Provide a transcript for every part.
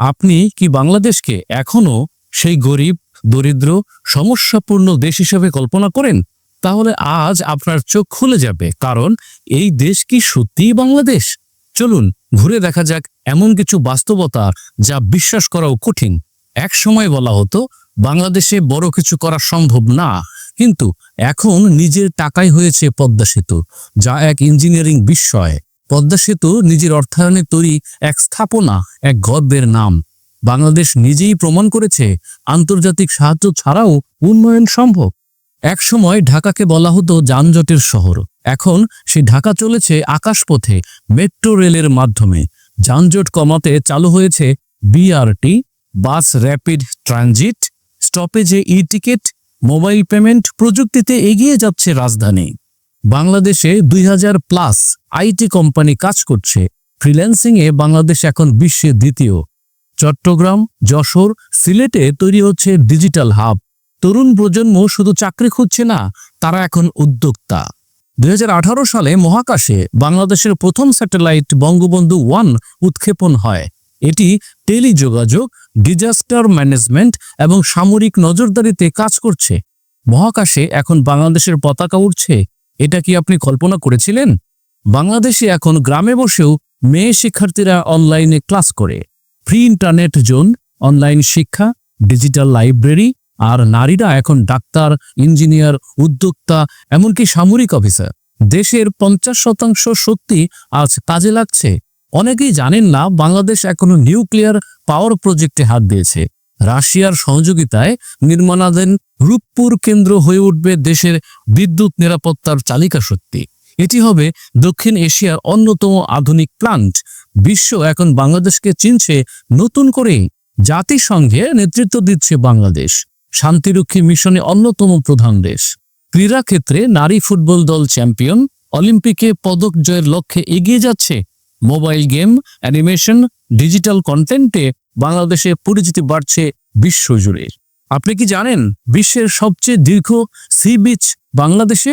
আপনি কি বাংলাদেশকে এখনও সেই গরিব, দরিদ্র, সমস্যাপূর্ণ দেশ হিসেবে কল্পনা করেন? তাহলে আজ আপনার চোখ খুলে যাবে, কারণ এই দেশ কি সত্যিই বাংলাদেশ? চলুন ঘুরে দেখা যাক এমন কিছু বাস্তবতা যা বিশ্বাস করাও কঠিন। এক সময় বলা হতো, বাংলাদেশে বড় কিছু করা সম্ভব না, কিন্তু এখন নিজের টাকায় হয়েছে পদ্মা সেতু, যা এক ইঞ্জিনিয়ারিং বিস্ময় পদ্মা সেতু নিজের অর্থায়নে তৈরি এক স্থাপনা, এক গর্বের নাম। বাংলাদেশ নিজেই প্রমাণ করেছে, আন্তর্জাতিক সাহায্য ছাড়াও উন্নয়ন সম্ভব। এক সময় ঢাকাকে বলা হতো যানজটের শহর। এখন সে ঢাকা চলেছে আকাশপথে, মেট্রো রেলের মাধ্যমে। যানজট কমাতে চালু হয়েছে বিআরটি বাস র্যাপিড ট্রানজিট, স্টপেজে ই টিকিট মোবাইল পেমেন্ট প্রযুক্তিতে এগিয়ে যাচ্ছে রাজধানী। বাংলাদেশে দুই হাজার প্লাস আইটি কোম্পানি কাজ করছে। ফ্রিল্যান্সিং এ বাংলাদেশ এখন বিশ্বের দ্বিতীয়। চট্টগ্রাম, যশোর, সিলেটে তৈরি হচ্ছে ডিজিটাল হাব। তরুণ প্রজন্ম শুধু চাকরি খুঁজছে না, তারা এখন উদ্যোক্তা। দুই হাজার আঠারো সালে মহাকাশে বাংলাদেশের প্রথম স্যাটেলাইট বঙ্গবন্ধু ওয়ান উৎক্ষেপণ হয়। এটি টেলিযোগাযোগ, ডিজাস্টার ম্যানেজমেন্ট এবং সামরিক নজরদারিতে কাজ করছে। মহাকাশে এখন বাংলাদেশের পতাকা উঠছে এটা কি আপনি কল্পনা করেছিলেন? বাংলাদেশে এখন গ্রামে বসেও মেয়ে শিক্ষার্থীরা অনলাইনে ক্লাস করে। ফ্রি ইন্টারনেট জোন অনলাইন শিক্ষা ডিজিটাল লাইব্রেরি আর নারীরা এখন ডাক্তার ইঞ্জিনিয়ার উদ্যোক্তা, এমনকি সামরিক অফিসার দেশের পঞ্চাশ শতাংশ শক্তি আজ কাজে লাগছে। অনেকেই জানেন না, বাংলাদেশ এখনও নিউক্লিয়ার পাওয়ার প্রজেক্টে হাত দিয়েছে। রাশিয়ার সহযোগিতায় নির্মাণাধীন রূপপুর কেন্দ্র হয়ে উঠবে দেশের বিদ্যুৎ নিরাপত্তার চালিকা শক্তি। এটি হবে দক্ষিণ এশিয়ার অন্যতম আধুনিক প্লান্ট বিশ্ব এখন বাংলাদেশকে চিনছে, নতুন করে জাতিসংঘে নেতৃত্ব দিচ্ছে বাংলাদেশ। শান্তিরক্ষী মিশনে অন্যতম প্রধান দেশ। ক্রীড়া ক্ষেত্রে নারী ফুটবল দল চ্যাম্পিয়ন অলিম্পিকে পদক জয়ের লক্ষ্যে এগিয়ে যাচ্ছে মোবাইল গেম অ্যানিমেশন ডিজিটাল কন্টেন্টে বাংলাদেশে পরিচিতি বাড়ছে বিশ্বজুড়ে। আপনি কি জানেন বিশ্বের সবচেয়ে দীর্ঘ সি বিচ বাংলাদেশে?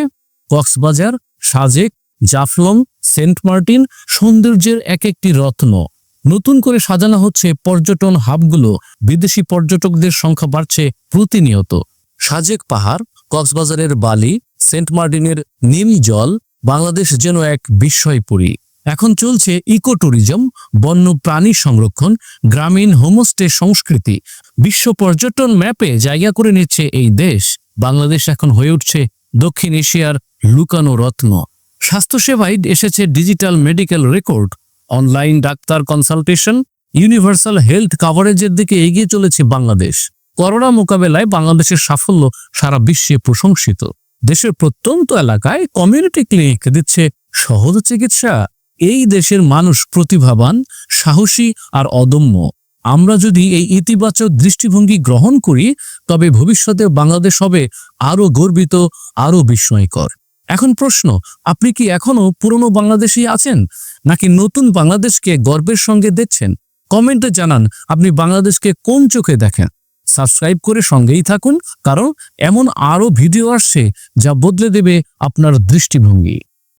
কক্সবাজার, সাজেক, জাফলং, সেন্ট মার্টিন সৌন্দর্যের এক একটি রত্ন। নতুন করে সাজানো হচ্ছে পর্যটন হাবগুলো। বিদেশি পর্যটকদের সংখ্যা বাড়ছে প্রতিনিয়ত। সাজেক পাহাড়, কক্সবাজারের বালি, সেন্ট মার্টিনের নীল জল, বাংলাদেশ যেন এক বিস্ময়পুরী। এখন চলছে ইকো ট্যুরিজম বন্য প্রাণী সংরক্ষণ, গ্রামীণ হোমস্টে সংস্কৃতি। বিশ্ব পর্যটন ম্যাপে জায়গা করে নিচ্ছে এই দেশ। বাংলাদেশ এখন হয়ে উঠছে দক্ষিণ এশিয়ার লুকানো রত্ন। স্বাস্থ্যসেবায় এসেছে digital medical record, online doctor consultation, universal health কাভারেজের দিকে এগিয়ে চলেছে বাংলাদেশ। করোনা মোকাবেলায় বাংলাদেশের সাফল্য সারা বিশ্বে প্রশংসিত। দেশের প্রত্যন্ত এলাকায় কমিউনিটি ক্লিনিক দিচ্ছে সহজ চিকিৎসা। এই দেশের মানুষ প্রতিভাবান, সাহসী আর অদম্য। আমরা যদি এই ইতিবাচক দৃষ্টিভঙ্গি গ্রহণ করি, তবে ভবিষ্যতে বাংলাদেশ হবে আরও গর্বিত আরও বিস্ময়কর। এখন প্রশ্ন, আপনি কি এখনও পুরনো বাংলাদেশেই আছেন, নাকি নতুন বাংলাদেশকে গর্বের সঙ্গে দেখছেন? কমেন্টে জানান, আপনি বাংলাদেশকে কোন চোখে দেখেন? সাবস্ক্রাইব করে সঙ্গেই থাকুন, কারণ এমন আরও ভিডিও আসছে, যা বদলে দেবে আপনার দৃষ্টিভঙ্গি।